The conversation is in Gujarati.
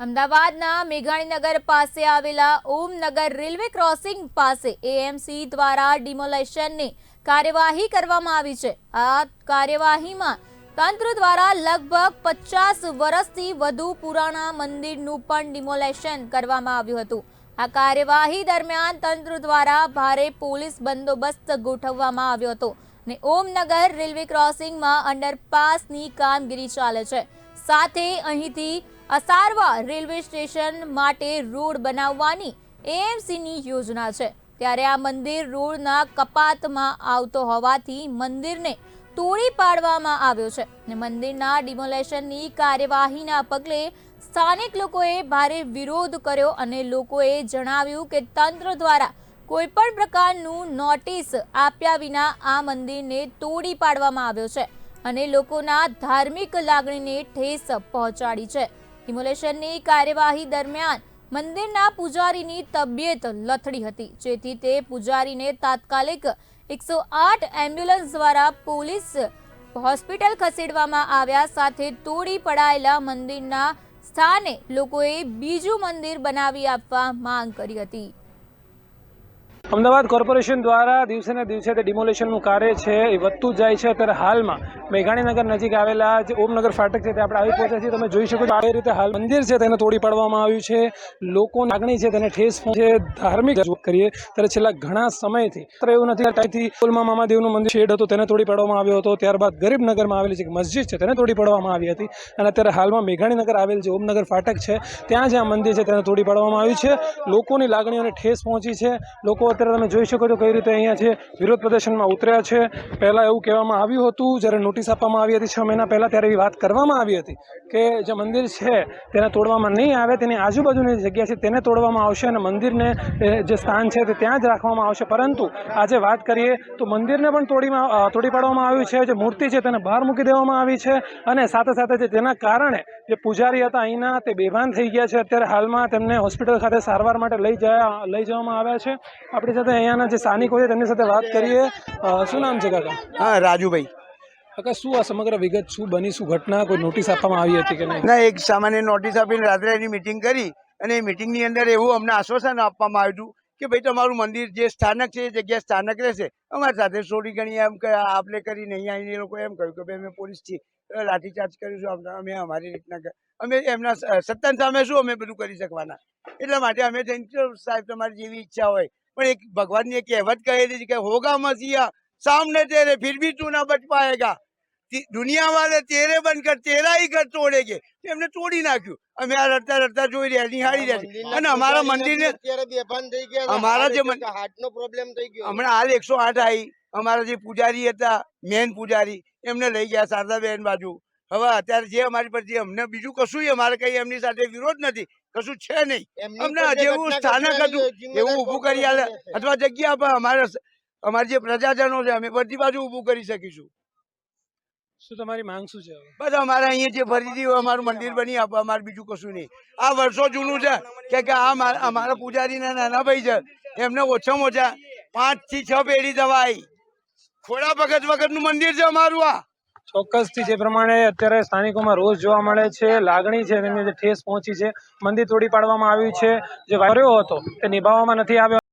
અમદાવાદના મેઘાણીનગર પાસે આવેલા ઓમનગર રેલવે ક્રોસિંગ પાસે એએમસી દ્વારા ડિમોલેશનની કાર્યવાહી કરવામાં આવી છે. આ કાર્યવાહીમાં તંત્ર દ્વારા લગભગ પચાસ વર્ષથી વધુ પુરાણા મંદિરનું પણ ડિમોલેશન કરવામાં આવ્યું હતું. આ કાર્યવાહી દરમિયાન તંત્ર દ્વારા ભારે પોલીસ બંદોબસ્ત ગોઠવવામાં આવ્યો હતો ને ઓમનગર રેલવે ક્રોસિંગમાં અંડરપાસની કામગીરી ચાલે છે. સાથે અહીંથી અસારવા રેલવે સ્ટેશન માટે રોડ બનાવવાની એએમસીની યોજના છે. ત્યારે આ મંદિર રોડના કપાતમાં આવતો હોવાથી મંદિરને તોડી પાડવામાં આવ્યો છે ને મંદિરના ડિમોલેશનની કાર્યવાહીના પગલે સ્થાનિક લોકોએ ભારે વિરોધ કર્યો અને લોકોએ જણાવ્યું કે તંત્ર દ્વારા કોઈ પણ પ્રકારનું નોટિસ આપ્યા વિના આ મંદિરને તોડી પાડવામાં આવ્યો છે. અને લોકોના ધાર્મિક લાગણીને ઠેસ પહોંચાડી છે. ડિમોલેશનની કાર્યવાહી દરમિયાન મંદિરના પૂજારીની તબિયત લથડી હતી. જેથી તે પૂજારીને તાત્કાલિક એકસો આઠ એમ્બ્યુલન્સ દ્વારા પોલીસ હોસ્પિટલ ખસેડવામાં આવ્યા સાથે તોડી પડાયેલા મંદિરના સ્થાને લોકોએ બીજું મંદિર બનાવી આપવા માંગ કરી હતી. અમદાવાદ કોર્પોરેશન દ્વારા દિવસે ને દિવસે તે ડિમોલેશનનું કાર્ય છે, એ વધતું જાય છે. અત્યારે હાલમાં મેઘાણીનગર નજીક આવેલા જે ઓમનગર ફાટક છે તે આપણે આવી પહોંચ્યા છીએ. તમે જોઈ શકો છો આવી રીતે હાલ મંદિર છે, તેને તોડી પાડવામાં આવ્યું છે. લોકો લાગણી છે, તેને ઠેસ પહોંચે ધાર્મિક કરીએ, ત્યારે છેલ્લા ઘણા સમયથી, અત્યારે એવું નથી ત્યાંથી કોલમાં મામાદેવનું મંદિર શેડ હતો તેને તોડી પાડવામાં આવ્યો હતો. ત્યારબાદ ગરીબનગરમાં આવેલી જે મસ્જિદ છે, તેને તોડી પાડવામાં આવી હતી. અને અત્યારે હાલમાં મેઘાણીનગર આવેલ જે ઓમનગર ફાટક છે, ત્યાં જે આ મંદિર છે, તેને તોડી પાડવામાં આવ્યું છે. લોકોની લાગણીઓને ઠેસ પહોંચી છે. લોકો અત્યારે તમે જોઈ શકો છો કઈ રીતે અહીંયા છે, વિરોધ પ્રદર્શનમાં ઉતર્યા છે. પહેલાં એવું કહેવામાં આવ્યું હતું, જ્યારે નોટિસ આપવામાં આવી હતી છ મહિના પહેલાં, ત્યારે એવી વાત કરવામાં આવી હતી કે જે મંદિર છે, તેને તોડવામાં નહીં આવે, તેની આજુબાજુની જગ્યા છે, તેને તોડવામાં આવશે અને મંદિરને જે સ્થાન છે, તે ત્યાં જ રાખવામાં આવશે. પરંતુ આજે વાત કરીએ, તો મંદિરને પણ તોડીમાં તોડી પાડવામાં આવ્યું છે, જે મૂર્તિ છે, તેને બહાર મૂકી દેવામાં આવી છે અને સાથે સાથે જે તેના કારણે જે પૂજારી હતા અહીંના, તે બેભાન થઈ ગયા છે. અત્યારે હાલમાં તેમને હોસ્પિટલ ખાતે સારવાર માટે લઈ જયા, લઈ જવામાં આવ્યા છે. આપણી સાથે અહીંયાના જે સ્થાનિકો છે તેમની સાથે વાત કરીએ. શું નામ છે કાકા? હા રાજુભાઈ. કાકા શું આ સમગ્ર વિગત શું બની શું ઘટના? કોઈ નોટિસ આપવામાં આવી હતી કે નહીં? ના એક સામાન્ય નોટિસ આપીને રાત્રે એની મિટિંગ કરી અને એ મિટિંગની અંદર એવું અમને આશ્વાસન આપવામાં આવ્યું કે ભાઈ તમારું મંદિર જે સ્થાનક છે એ જગ્યા સ્થાનક રહેશે. અમારી સાથે થોડી ઘણી એમ કે આપણે કરીને અહીંયા આવીને એ લોકો એમ કહ્યું કે ભાઈ અમે પોલીસ છીએ. લાઠીચાર્જ કરીશું અમે અમે અમારી રીતના અમે એમના સત્તાની સામે શું અમે બધું કરી શકવાના? એટલા માટે અમે થઈને સાહેબ તમારી જેવી ઈચ્છા હોય પણ એક ભગવાનની એક કહેવત કહેલી છે કે હોગા મસીહા સામને તેરે ફિર ભી તું ના બચ પાએગા તી- દુનિયા વાળે તેરે બનકર તેરા ઈ ઘર તોડે કે એમને તોડી નાખ્યું. અમે આ રડતા રડતા જોઈ રહ્યા નિહાળી રહ્યા અને અમારા મંદિરને અત્યારે બેભાન થઈ ગયા અમારા જે હાર્ટનો પ્રોબ્લેમ થઈ ગયો. હમણાં હાલ એકસો આઠ આવી અમારા જે પૂજારી હતા મેન પૂજારી એમને લઈ ગયા શારદાબેન બાજુ. હવે અત્યારે જે અમારી પર જે અમને બીજું કશું અમારે કઈ એમની સાથે વિરોધ નથી કશું છે નહીં. અમને જેવું સ્થાનક હતું એવું ઊભું કરી આલે અથવા જગ્યા પર અમારે અમારા જે પ્રજાજનો છે અમે બધી બાજુ ઊભું કરી શકીશું. શું તમારી માંગ શું છે બસ અમારે અહીંયા જે ફરીથી અમારું મંદિર બની આપો અમારે બીજું કશું નહીં. આ વર્ષો જૂનું છે કે કે આ મારા- અમારા પૂજારીના નાના ભાઈ છે એમને ઓછામાં ઓછા પાંચથી છ પેઢી દવાઈ ખોડા વખત વખતનું મંદિર છે અમારું આ. ચોક્કસથી જે પ્રમાણે અત્યારે સ્થાનિકોમાં રોજ જોવા મળે છે, લાગણી છે તેની જે ઠેસ પહોંચી છે મંદિર તોડી પાડવામાં આવ્યું છે, જે વાર્યો હતો તે નિભાવવામાં નથી આવ્યો.